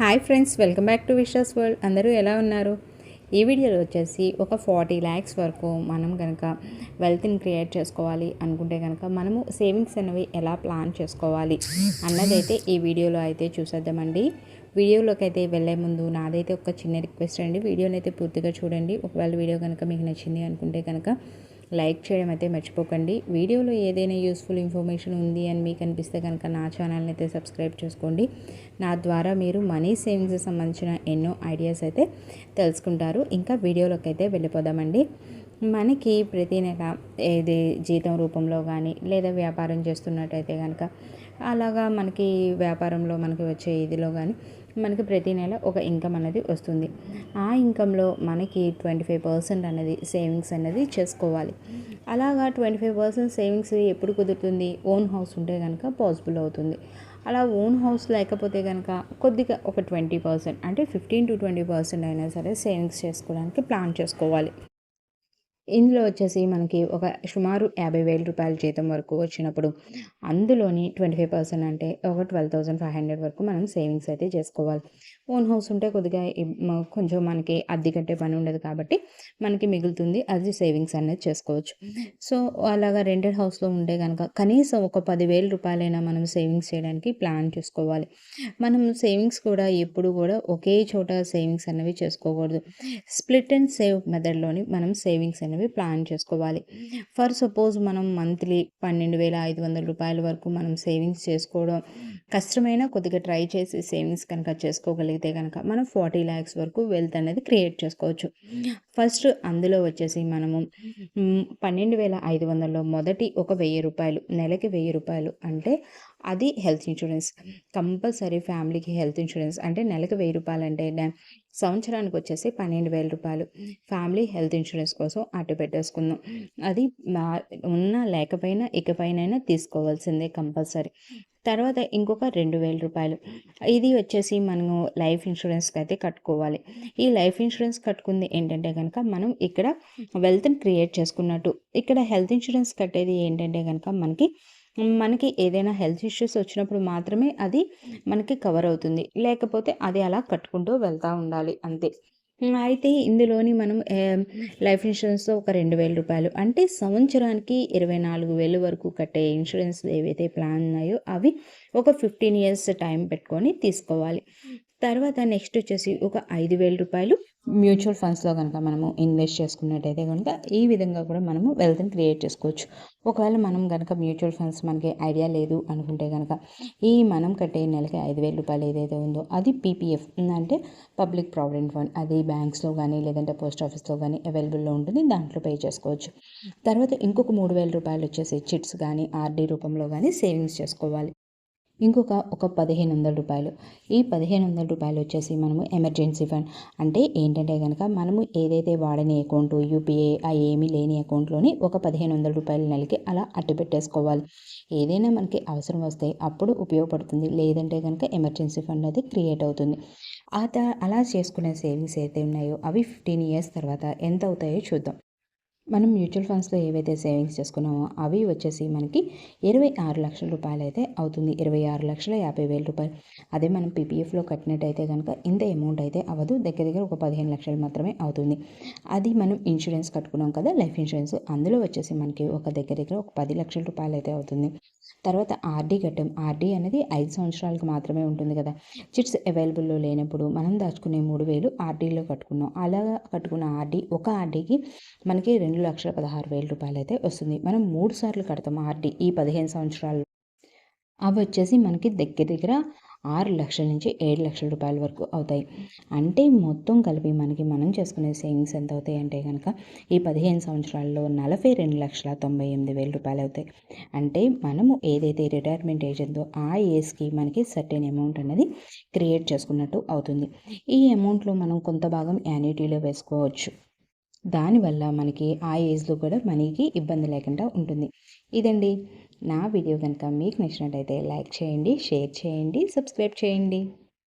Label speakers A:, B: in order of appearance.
A: Hi friends welcome back to wishes world. అందరూ ఎలా ఉన్నారు? ఈ వీడియోలో వచ్చేసి ఒక ఫార్టీ ల్యాక్స్ వరకు మనం కనుక వెల్త్ని క్రియేట్ చేసుకోవాలి అనుకుంటే కనుక మనము సేవింగ్స్ అనేవి ఎలా ప్లాన్ చేసుకోవాలి అన్నదైతే ఈ వీడియోలో అయితే చూసేద్దామండి. వీడియోలోకి అయితే వెళ్ళే ముందు నాదైతే ఒక చిన్న రిక్వెస్ట్ అండి. వీడియోని అయితే పూర్తిగా చూడండి. ఒకవేళ వీడియో కనుక మీకు నచ్చింది అనుకుంటే కనుక లైక్ చేయడం అయితే మర్చిపోకండి. వీడియోలో ఏదైనా యూస్ఫుల్ ఇన్ఫర్మేషన్ ఉంది అని మీకు అనిపిస్తే కనుక నా ఛానల్ని అయితే సబ్స్క్రైబ్ చేసుకోండి. నా ద్వారా మీరు మనీ సేవింగ్స్ సంబంధించిన ఎన్నో ఐడియాస్ అయితే తెలుసుకుంటారు. ఇంకా వీడియోలోకి అయితే వెళ్ళిపోదామండి. మనకి ప్రతి నెల ఏది జీతం రూపంలో కానీ లేదా వ్యాపారం చేస్తున్నట్టయితే కనుక అలాగా మనకి వ్యాపారంలో మనకి వచ్చే ఇదిలో కానీ మనకి ప్రతి నెల ఒక ఇన్కమ్ అనేది వస్తుంది. ఆ ఇన్కంలో మనకి ట్వంటీ ఫైవ్ పర్సెంట్ అనేది సేవింగ్స్ అనేది చేసుకోవాలి. అలాగా ట్వంటీ ఫైవ్ పర్సెంట్ సేవింగ్స్ ఎప్పుడు కుదురుతుంది? ఓన్ హౌస్ ఉంటే కనుక పాసిబుల్ అవుతుంది. అలా ఓన్ హౌస్ లేకపోతే కనుక కొద్దిగా ఒక ట్వంటీ పర్సెంట్ అంటే ఫిఫ్టీన్ టు ట్వంటీ పర్సెంట్ అయినా సరే సేవింగ్స్ చేసుకోవడానికి ప్లాన్ చేసుకోవాలి. ఇందులో వచ్చేసి మనకి ఒక సుమారు యాభై వేల రూపాయల జీతం వరకు వచ్చినప్పుడు అందులోని ట్వంటీ ఫైవ్ పర్సెంట్ అంటే ఒక ట్వెల్వ్ థౌసండ్ ఫైవ్ హండ్రెడ్ వరకు మనం సేవింగ్స్ అయితే చేసుకోవాలి. ఓన్ హౌస్ ఉంటే కొద్దిగా కొంచెం మనకి అద్దె కట్టే పని ఉండదు కాబట్టి మనకి మిగులుతుంది అది సేవింగ్స్ అనేది చేసుకోవచ్చు. సో అలాగా రెంటెడ్ హౌస్లో ఉంటే కనుక కనీసం ఒక పదివేల రూపాయలైనా మనం సేవింగ్స్ చేయడానికి ప్లాన్ చేసుకోవాలి. మనం సేవింగ్స్ కూడా ఎప్పుడు కూడా ఒకే చోట సేవింగ్స్ అనేవి చేసుకోకూడదు. స్ప్లిట్ అండ్ సేవ్ మెథడ్లోని మనం సేవింగ్స్ అనేవి అనేవి ప్లాన్ చేసుకోవాలి. ఫర్ సపోజ్ మనం మంత్లీ పన్నెండు వేల ఐదు వందల రూపాయల వరకు మనం సేవింగ్స్ చేసుకోవడం కష్టమైనా కొద్దిగా ట్రై చేసి సేవింగ్స్ కనుక చేసుకోగలిగితే కనుక మనం ఫార్టీ ల్యాక్స్ వరకు వెల్త్ అనేది క్రియేట్ చేసుకోవచ్చు. ఫస్ట్ అందులో వచ్చేసి మనము పన్నెండు వేల ఐదు వందల్లో మొదటి ఒక వెయ్యి రూపాయలు నెలకి వెయ్యి రూపాయలు అంటే అది హెల్త్ ఇన్సూరెన్స్ కంపల్సరీ ఫ్యామిలీకి హెల్త్ ఇన్సూరెన్స్ అంటే నెలకు వెయ్యి రూపాయలు అంటే సంవత్సరానికి వచ్చేసి పన్నెండు వేల రూపాయలు. ఫ్యామిలీ హెల్త్ ఇన్సూరెన్స్ కోసం అటు పెట్టేసుకుందాం. అది ఉన్నా లేకపోయినా ఇకపైనైనా తీసుకోవాల్సిందే కంపల్సరీ. తర్వాత ఇంకొక రెండు వేల రూపాయలు. ఇది వచ్చేసి మనము లైఫ్ ఇన్సూరెన్స్కి అయితే కట్టుకోవాలి. ఈ లైఫ్ ఇన్సూరెన్స్ కట్టుకుంది ఏంటంటే కనుక మనం ఇక్కడ వెల్త్ని క్రియేట్ చేసుకున్నట్టు. ఇక్కడ హెల్త్ ఇన్సూరెన్స్ కట్టేది ఏంటంటే కనుక మనకి మనకి ఏదైనా హెల్త్ ఇష్యూస్ వచ్చినప్పుడు మాత్రమే అది మనకి కవర్ అవుతుంది. లేకపోతే అది అలా కట్టుకుంటూ వెళ్తూ ఉండాలి. అంతే. అయితే ఇందులోని మనం లైఫ్ ఇన్సూరెన్స్తో ఒక రెండు వేల రూపాయలు. అంటే సంవత్సరానికి ఇరవై నాలుగు వేలు వరకు కట్టే ఇన్సూరెన్స్ ఏవైతే ప్లాన్ ఉన్నాయో అవి ఒక ఫిఫ్టీన్ ఇయర్స్ టైం పెట్టుకొని తీసుకోవాలి. తర్వాత నెక్స్ట్ వచ్చేసి ఒక ఐదు వేల రూపాయలు. మ్యూచువల్ ఫండ్స్లో కనుక మనము ఇన్వెస్ట్ చేసుకున్నట్టయితే కనుక ఈ విధంగా కూడా మనము వెల్త్ని క్రియేట్ చేసుకోవచ్చు. ఒకవేళ మనం కనుక మ్యూచువల్ ఫండ్స్ మనకి ఐడియా లేదు అనుకుంటే కనుక ఈ మనం కట్టే నెలకి ఐదు వేల రూపాయలు ఏదైతే ఉందో అది పీపీఎఫ్ అంటే పబ్లిక్ ప్రావిడెంట్ ఫండ్ అది బ్యాంక్స్లో కానీ లేదంటే పోస్ట్ ఆఫీస్లో కానీ అవైలబుల్లో ఉంటుంది. దాంట్లో పే చేసుకోవచ్చు. తర్వాత ఇంకొక మూడు వేల రూపాయలు వచ్చేసి చిట్స్ కానీ ఆర్డీ రూపంలో కానీ సేవింగ్స్ చేసుకోవాలి. ఇంకొక ఒక పదిహేను వందల రూపాయలు. ఈ పదిహేను వందల రూపాయలు వచ్చేసి మనము ఎమర్జెన్సీ ఫండ్. అంటే ఏంటంటే కనుక మనము ఏదైతే వాడని అకౌంట్ యూపీఐ ఆ ఏమీ లేని అకౌంట్లోని ఒక పదిహేను వందల రూపాయల నెలకి అలా అట్టు పెట్టేసుకోవాలి. ఏదైనా మనకి అవసరం వస్తే అప్పుడు ఉపయోగపడుతుంది. లేదంటే కనుక ఎమర్జెన్సీ ఫండ్ అది క్రియేట్ అవుతుంది. అలా చేసుకునే సేవింగ్స్ అయితే ఉన్నాయో అవి ఫిఫ్టీన్ ఇయర్స్ తర్వాత ఎంత అవుతాయో చూద్దాం. మనం మ్యూచువల్ ఫండ్స్లో ఏవైతే సేవింగ్స్ చేసుకున్నామో అవి వచ్చేసి మనకి ఇరవై ఆరు లక్షల రూపాయలు అయితే అవుతుంది. ఇరవై ఆరు లక్షల యాభై వేల రూపాయలు. అదే మనం పీపీఎఫ్లో కట్టినట్టయితే కనుక ఇంత అమౌంట్ అయితే అవ్వదు. దగ్గర దగ్గర ఒక పదిహేను లక్షలు మాత్రమే అవుతుంది. అది మనం ఇన్సూరెన్స్ కట్టుకున్నాం కదా లైఫ్ ఇన్సూరెన్స్ అందులో వచ్చేసి మనకి ఒక దగ్గర దగ్గర ఒక పది లక్షల రూపాయలు అయితే అవుతుంది. తర్వాత ఆర్డీ కట్టాం ఆర్డీ అనేది ఐదు సంవత్సరాలకు మాత్రమే ఉంటుంది కదా. చిట్స్ అవైలబుల్లో లేనప్పుడు మనం దాచుకునే మూడు వేలు ఆర్డీలో కట్టుకున్నాం. అలా కట్టుకున్న ఆర్డీ ఒక ఆర్డీకి మనకి రెండు లక్షల పదహారు వేల రూపాయలు అయితే వస్తుంది. మనం మూడు సార్లు కడతాం ఆర్డీ ఈ పదిహేను సంవత్సరాలు అవి వచ్చేసి మనకి దగ్గర దగ్గర ఆరు లక్షల నుంచి ఏడు లక్షల రూపాయల వరకు అవుతాయి. అంటే మొత్తం కలిపి మనకి మనం చేసుకునే సేవింగ్స్ ఎంత అవుతాయి అంటే కనుక ఈ పదిహేను సంవత్సరాల్లో నలభై రెండు లక్షల తొంభై ఎనిమిది వేల రూపాయలు అవుతాయి. అంటే మనము ఏదైతే రిటైర్మెంట్ ఏజ్ ఉందో ఆ ఏజ్కి మనకి సర్టెన్ అమౌంట్ అనేది క్రియేట్ చేసుకున్నట్టు అవుతుంది. ఈ అమౌంట్లో మనం కొంత భాగం యాన్యుటీలో వేసుకోవచ్చు. దానివల్ల మనకి ఆ ఏజ్లో కూడా మనీకి ఇబ్బంది లేకుండా ఉంటుంది. ఇదండి. నా వీడియో కనుక మీకు నచ్చినట్టయితే లైక్ చేయండి షేర్ చేయండి సబ్స్క్రైబ్ చేయండి.